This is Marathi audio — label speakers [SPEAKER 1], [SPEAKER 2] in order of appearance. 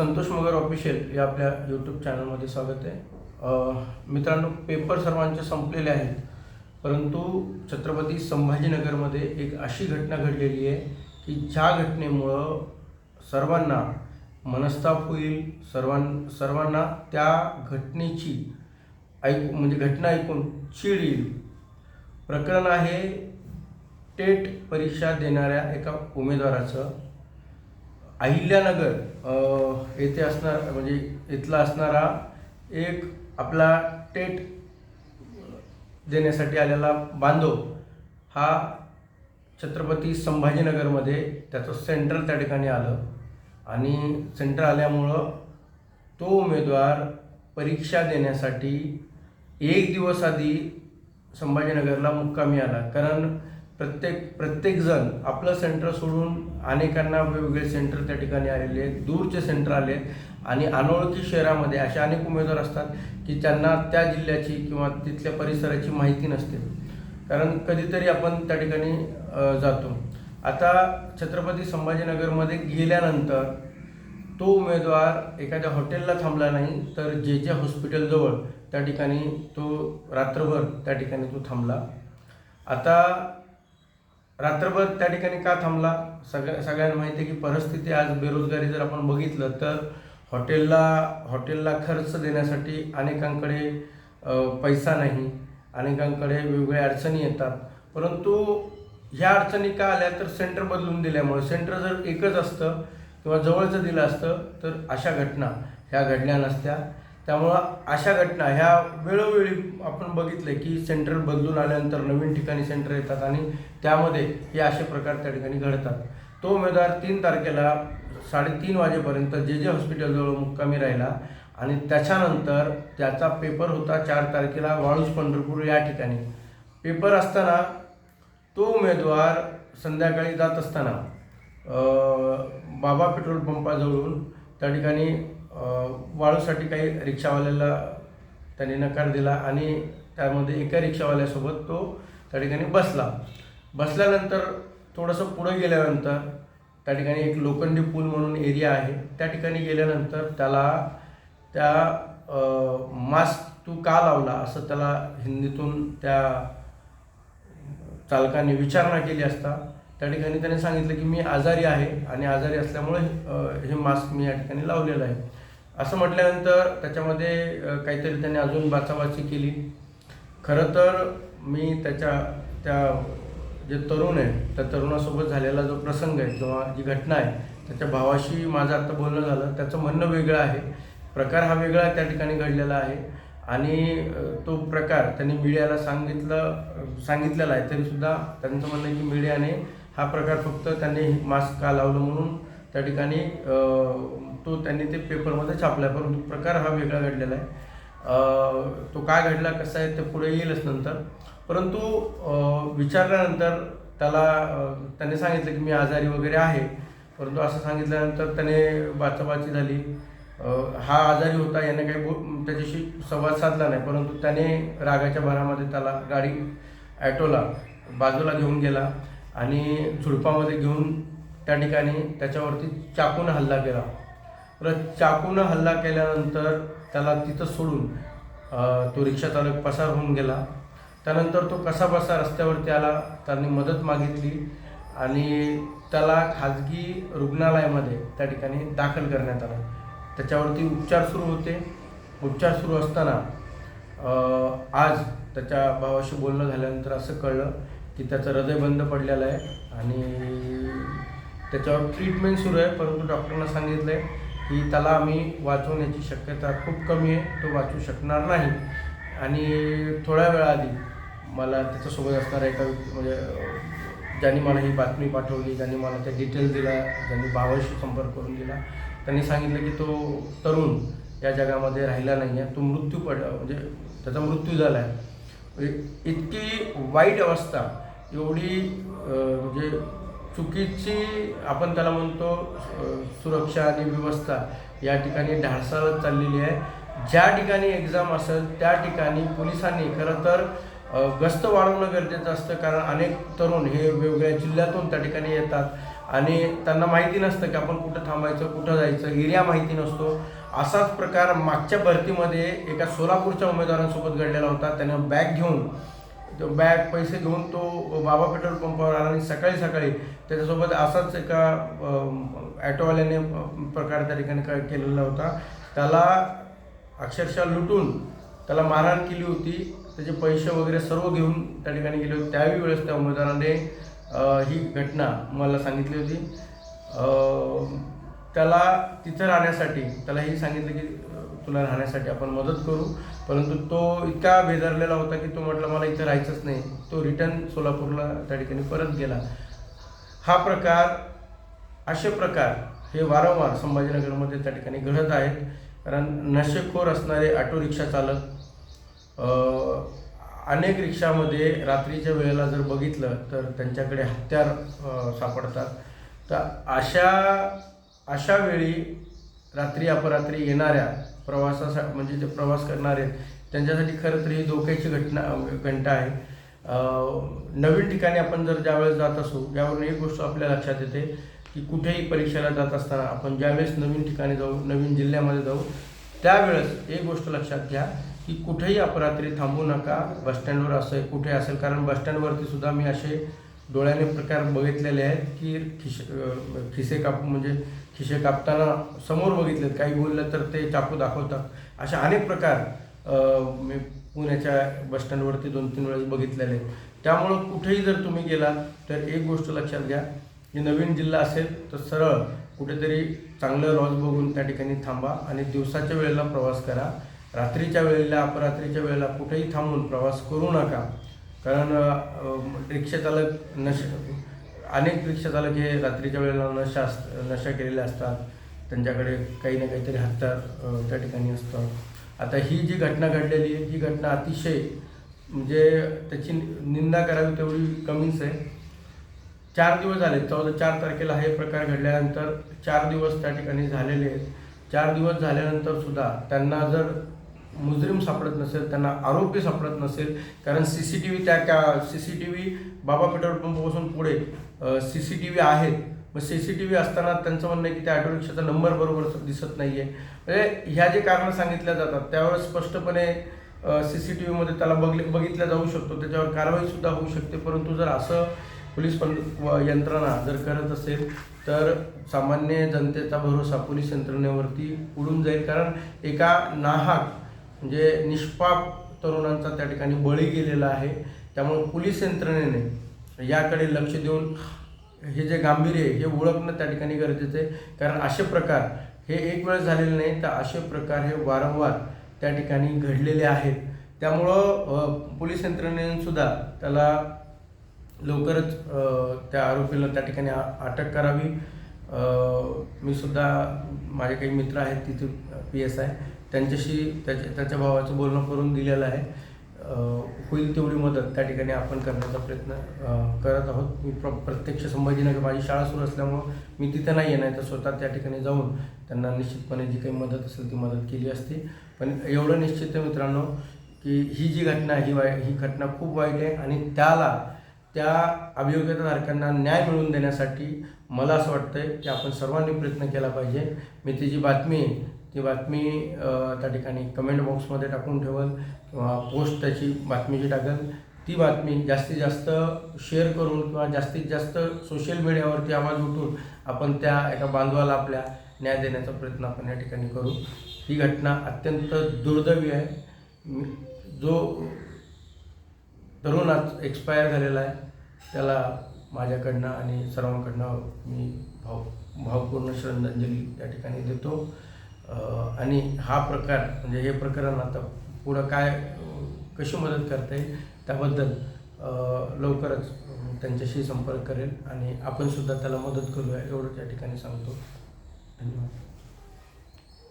[SPEAKER 1] संतोष मगर ऑफिशियल या आपल्या यूट्यूब चॅनलमध्ये स्वागत आहे. मित्रांनो पेपर सर्वांचे संपलेले आहेत परंतु छत्रपती संभाजीनगरमध्ये एक अशी घटना घडलेली आहे की ज्या घटनेमुळं सर्वांना मनस्ताप होईल सर्वां सर्वांना त्या घटनेची ऐकू म्हणजे घटना ऐकून चीड येईल. प्रकरण आहे टेट परीक्षा देणाऱ्या एका उमेदवाराचं. अहिल्यानगर येथे असणार म्हणजे इथला असणारा एक आपला टेट देण्यासाठी आलेला बांधव हा छत्रपती संभाजीनगरमध्ये त्याचं सेंटर त्या ठिकाणी आलं. आणि सेंटर आल्यामुळं तो उमेदवार परीक्षा देण्यासाठी एक दिवस आधी संभाजीनगरला मुक्कामी आला. कारण प्रत्येक प्रत्येकजण आपलं सेंटर सोडून अनेकांना वेगवेगळे सेंटर त्या ठिकाणी आलेले आहेत. दूरचे सेंटर आले आहेत. आणि अनोळखी शहरामध्ये असे अनेक उमेदवार असतात की त्यांना त्या जिल्ह्याची किंवा तिथल्या परिसराची माहिती नसते. कारण कधीतरी आपण त्या ठिकाणी जातो. आता छत्रपती संभाजीनगरमध्ये गेल्यानंतर तो उमेदवार एखाद्या हॉटेलला थांबला नाही तर जे जे हॉस्पिटलजवळ त्या ठिकाणी तो रात्रभर त्या ठिकाणी तो थांबला. आता रात्रभर त्या ठिकाणी का थांबला? सगळ्या सगळ्यांना माहिती आहे की परिस्थिती आज बेरोजगारी जर आपण बघितलं तर हॉटेलला हॉटेलला खर्च देण्यासाठी अनेकांकडे पैसा नाही. अनेकांकडे वेगवेगळ्या अडचणी येतात. परंतु ह्या अडचणी का आल्या तर सेंटर बदलून दिल्यामुळे. सेंटर जर एकच असतं किंवा जवळचं दिलं असतं तर अशा घटना ह्या घडल्या नसत्या. त्यामुळं अशा घटना ह्या वेळोवेळी आपण बघितलं की सेंटर बदलून आल्यानंतर नवीन ठिकाणी सेंटर येतात आणि त्यामध्ये हे असे प्रकार त्या ठिकाणी घडतात. तो उमेदवार तीन तारखेला साडेतीन वाजेपर्यंत जे जे हॉस्पिटलजवळ मुक्कामी राहिला आणि त्याच्यानंतर त्याचा पेपर होता चार तारखेला वाळूस पंढरपूर या ठिकाणी. पेपर असताना तो उमेदवार संध्याकाळी जात असताना बाबा पेट्रोल पंपाजवळून त्या ठिकाणी वाळूसाठी काही रिक्षावाल्याला त्याने नकार दिला आणि त्यामध्ये एका रिक्षावाल्यासोबत तो त्या ठिकाणी बसला. बसल्यानंतर थोडंसं पुढं गेल्यानंतर त्या ठिकाणी एक लोखंडी पूल म्हणून एरिया आहे. त्या ठिकाणी गेल्यानंतर त्याला त्या मास्क तू का लावला असं त्याला हिंदीतून त्या चालकाने विचारणा केली असता. त्या ठिकाणी त्याने सांगितलं की मी आजारी आहे आणि आजारी असल्यामुळे हे मास्क मी या ठिकाणी लावलेलं आहे. असं म्हटल्यानंतर त्याच्यामध्ये काहीतरी त्याने अजून बाचाबाची केली. खरं तर मी त्याच्या त्या जे तरुण आहे त्या तरुणासोबत झालेला जो प्रसंग आहे किंवा जी घटना आहे त्याच्या भावाशी माझं आत्ता बोलणं झालं. त्याचं म्हणणं वेगळं आहे. प्रकार हा वेगळा त्या ठिकाणी घडलेला आहे. आणि तो प्रकार त्यांनी मीडियाला सांगितलं सांगितलेला आहे. तरीसुद्धा त्यांचं म्हणणं आहे की मीडियाने हा प्रकार फक्त त्यांनी मास्क का लावलं म्हणून त्या ठिकाणी तो त्यांनी ते पेपरमध्ये छापला आहे परंतु प्रकार हा वेगळा घडलेला आहे. तो काय घडला कसा आहे ते पुढे येईलच नंतर. परंतु विचारल्यानंतर त्याला त्याने सांगितलं की मी आजारी वगैरे आहे. परंतु असं सांगितल्यानंतर त्याने बाचाबाची झाली. हा आजारी होता याने काही बो त्याच्याशी संवाद साधला नाही. परंतु त्याने रागाच्या भरामध्ये त्याला गाडी ॲटोला बाजूला घेऊन गेला आणि झुडपामध्ये घेऊन त्या ठिकाणी त्याच्यावरती चाकून हल्ला केला. परत चाकूनं हल्ला केल्यानंतर त्याला तिथं सोडून तो रिक्षा चालक पसार होऊन गेला. त्यानंतर तो कसा बसा रस्त्यावरती आला त्यांनी मदत मागितली आणि त्याला खाजगी रुग्णालयामध्ये त्या ठिकाणी दाखल करण्यात आलं. त्याच्यावरती उपचार सुरू होते. उपचार सुरू असताना आज त्याच्या भावाशी बोलणं झाल्यानंतर असं कळलं की त्याचं हृदय बंद पडलेलं आहे आणि त्याच्यावर ट्रीटमेंट सुरू आहे परंतु डॉक्टरना सांगितलं आहे की त्याला आम्ही वाचवण्याची शक्यता खूप कमी आहे तो वाचू शकणार नाही. आणि थोड्या वेळाआधी मला त्याच्यासोबत असणारा एका म्हणजे ज्यांनी मला ही बातमी पाठवली ज्यांनी मला त्या डिटेल्स दिला ज्यांनी भावाशी संपर्क करून दिला त्यांनी सांगितलं की तो तरुण या जगामध्ये राहिला नाही आहे तो मृत्यू पड म्हणजे त्याचा मृत्यू झाला आहे म्हणजे इतकी वाईट अवस्था एवढी म्हणजे चुकीची आपण त्याला म्हणतो सुरक्षा आणि व्यवस्था या ठिकाणी ढाळसाळत चाललेली आहे. ज्या ठिकाणी एक्झाम असेल त्या ठिकाणी पोलिसांनी खरं तर गस्त वाढवणं गरजेचं असतं. कारण अनेक तरुण हे वेगवेगळ्या जिल्ह्यातून त्या ठिकाणी येतात. आणि त्यांना माहिती नसतं की आपण कुठं थांबायचं कुठं जायचं. एरिया माहिती नसतो. असाच प्रकार मागच्या भरतीमध्ये एका सोलापूरच्या उमेदवारांसोबत घडलेला होता. त्यानं बॅग घेऊन बॅग पैसे घेऊन तो बाबा पेट्रोल पंपावर आला आणि सकाळी सकाळी त्याच्यासोबत असाच एका ॲटोवाल्याने प्रकार त्या ठिकाणी काय केलेला होता. त्याला अक्षरशः लुटून त्याला मारहाण केली होती. त्याचे पैसे वगैरे सर्व घेऊन त्या ठिकाणी गेले होते. त्याही वेळेस त्या उमेदवाराने ही घटना मला सांगितली होती. त्याला तिथं राहण्यासाठी त्याला हे सांगितलं की तुला राहण्यासाठी आपण मदत करू. परंतु तो इतका बेजारलेला होता की तो म्हटला मला इथं राहायचंच नाही. तो रिटर्न सोलापूरला त्या ठिकाणी परत गेला. हा प्रकार असे प्रकार हे वारंवार संभाजीनगरमध्ये त्या ठिकाणी घडत आहेत. कारण नशेखोर असणारे ऑटो रिक्षा चालक अनेक रिक्षामध्ये रात्रीच्या वेळेला जर बघितलं तर त्यांच्याकडे हत्यार सापडतात. तर अशा अशा वेळी रात्री अपरात्री येणाऱ्या प्रवासासा म्हणजे जे प्रवास करणारे त्यांच्यासाठी खरं तर ही धोक्याची घटना घंटा आहे. नवीन ठिकाणी आपण जर ज्यावेळेस जात असू यावरून एक गोष्ट आपल्या लक्षात येते की कुठेही परीक्षेला जात असताना आपण ज्यावेळेस नवीन ठिकाणी जाऊ नवीन जिल्ह्यामध्ये जाऊ त्यावेळेस एक गोष्ट लक्षात घ्या की कुठेही अपरात्री थांबू नका बसस्टँडवर असेल कुठे असेल कारण बसस्टँडवरती सुद्धा मी असे डोळ्याने प्रकार बघितलेले आहेत की खिशे खिसे कापू म्हणजे खिशे कापताना समोर बघितलेत. काही बोललं तर ते चाकू दाखवतात. अशा अनेक प्रकार मी पुण्याच्या बसस्टँडवरती दोन तीन वेळेस बघितलेले आहेत. त्यामुळं कुठेही जर तुम्ही गेलात तर एक गोष्ट लक्षात घ्या की नवीन जिल्हा असेल तर सरळ कुठेतरी चांगलं लॉज बघून त्या ठिकाणी थांबा आणि दिवसाच्या वेळेला प्रवास करा. रात्रीच्या वेळेला अपरात्रीच्या वेळेला कुठेही थांबून प्रवास करू नका. कारण रिक्षाचालक नश अनेक रिक्षाचालक हे रात्रीच्या वेळेला नशा अस नशा केलेले असतात. त्यांच्याकडे काही ना काहीतरी हत्यार त्या ठिकाणी असतं. आता ही जी घटना घडलेली आहे ही घटना अतिशय म्हणजे त्याची निंदा करावी तेवढी कमीच आहे. चार दिवस झाले चौदा चार तारखेला हे प्रकार घडल्यानंतर चार दिवस त्या ठिकाणी झालेले आहेत. चार दिवस झाल्यानंतर सुद्धा त्यांना जर मुजरीम सापडत नसेल त्यांना आरोपी सापडत नसेल कारण सी सी टी व्ही त्या त्या सी सी टी व्ही बाबा पेट्रोल पंपापासून पुढे सी सी टी व्ही आहेत. मग सी सी टी व्ही असताना त्यांचं म्हणणं आहे की त्या ऑटो रिक्षाचा नंबर बरोबर दिसत नाही आहे म्हणजे ह्या जे कारणं सांगितल्या जातात त्यावेळेस स्पष्टपणे सी सी टी व्हीमध्ये त्याला बघले बघितलं जाऊ शकतो. त्याच्यावर कारवाईसुद्धा होऊ शकते. परंतु जर असं पोलीस पण यंत्रणा जर करत असेल तर सामान्य जनतेचा भरोसा पोलीस यंत्रणेवरती उडून जाईल. कारण एका नाहक म्हणजे निष्पाप तरुणांचा त्या ठिकाणी बळी गेलेला आहे. त्यामुळे पोलीस यंत्रणेने याकडे लक्ष देऊन हे जे गांभीर्य आहे हे ओळखणं त्या ठिकाणी गरजेचं आहे. कारण असे प्रकार हे एक वेळ झालेले नाही तर असे प्रकार हे वारंवार त्या ठिकाणी घडलेले आहेत. त्यामुळं पोलीस यंत्रणेनेसुद्धा त्याला लवकरच त्या आरोपीला त्या ठिकाणी अटक करावी. मी सुद्धा माझे काही मित्र आहेत तिथे पी एस आय त्यांच्याशी त्याच्या त्याच्या भावाचं बोलणं करून दिलेलं आहे. होईल तेवढी मदत त्या ठिकाणी आपण करण्याचा प्रयत्न करत आहोत. मी प्र प्रत्यक्ष संभाजीनगर माझी शाळा सुरू असल्यामुळं मी तिथे नाही येणार नाही तर स्वतः त्या ठिकाणी जाऊन त्यांना निश्चितपणे जी काही मदत असेल ती मदत केली असती. पण एवढं निश्चित आहे मित्रांनो की ही जी घटना ही वाई ही घटना खूप वाईट आहे आणि त्याला त्या अभियोग्यताधारकांना न्याय मिळवून देण्यासाठी मला असं वाटतं की आपण सर्वांनी प्रयत्न केला पाहिजे. मी ती जी बातमी आहे ती बातमी त्या ठिकाणी कमेंट बॉक्समध्ये टाकून ठेवल किंवा पोस्ट त्याची बातमी जी टाकेल. ती बातमी जास्तीत जास्त शेअर करून किंवा जास्तीत जास्त सोशल मीडियावरती आवाज उठून आपण त्या एका बांधवाला आपल्या न्याय देण्याचा प्रयत्न आपण या ठिकाणी करू. ही घटना अत्यंत दुर्दैवी आहे. जो तरुण आज एक्सपायर झालेला आहे त्याला माझ्याकडनं आणि सर्वांकडनं मी भाव भावपूर्ण श्रद्धांजली त्या ठिकाणी देतो. आणि हा प्रकार म्हणजे हे प्रकरण आता पुढं काय कशी मदत करता येईल त्याबद्दल लवकरच त्यांच्याशी संपर्क करेल आणि आपण सुद्धा त्याला मदत करूया एवढं त्या ठिकाणी सांगतो. धन्यवाद.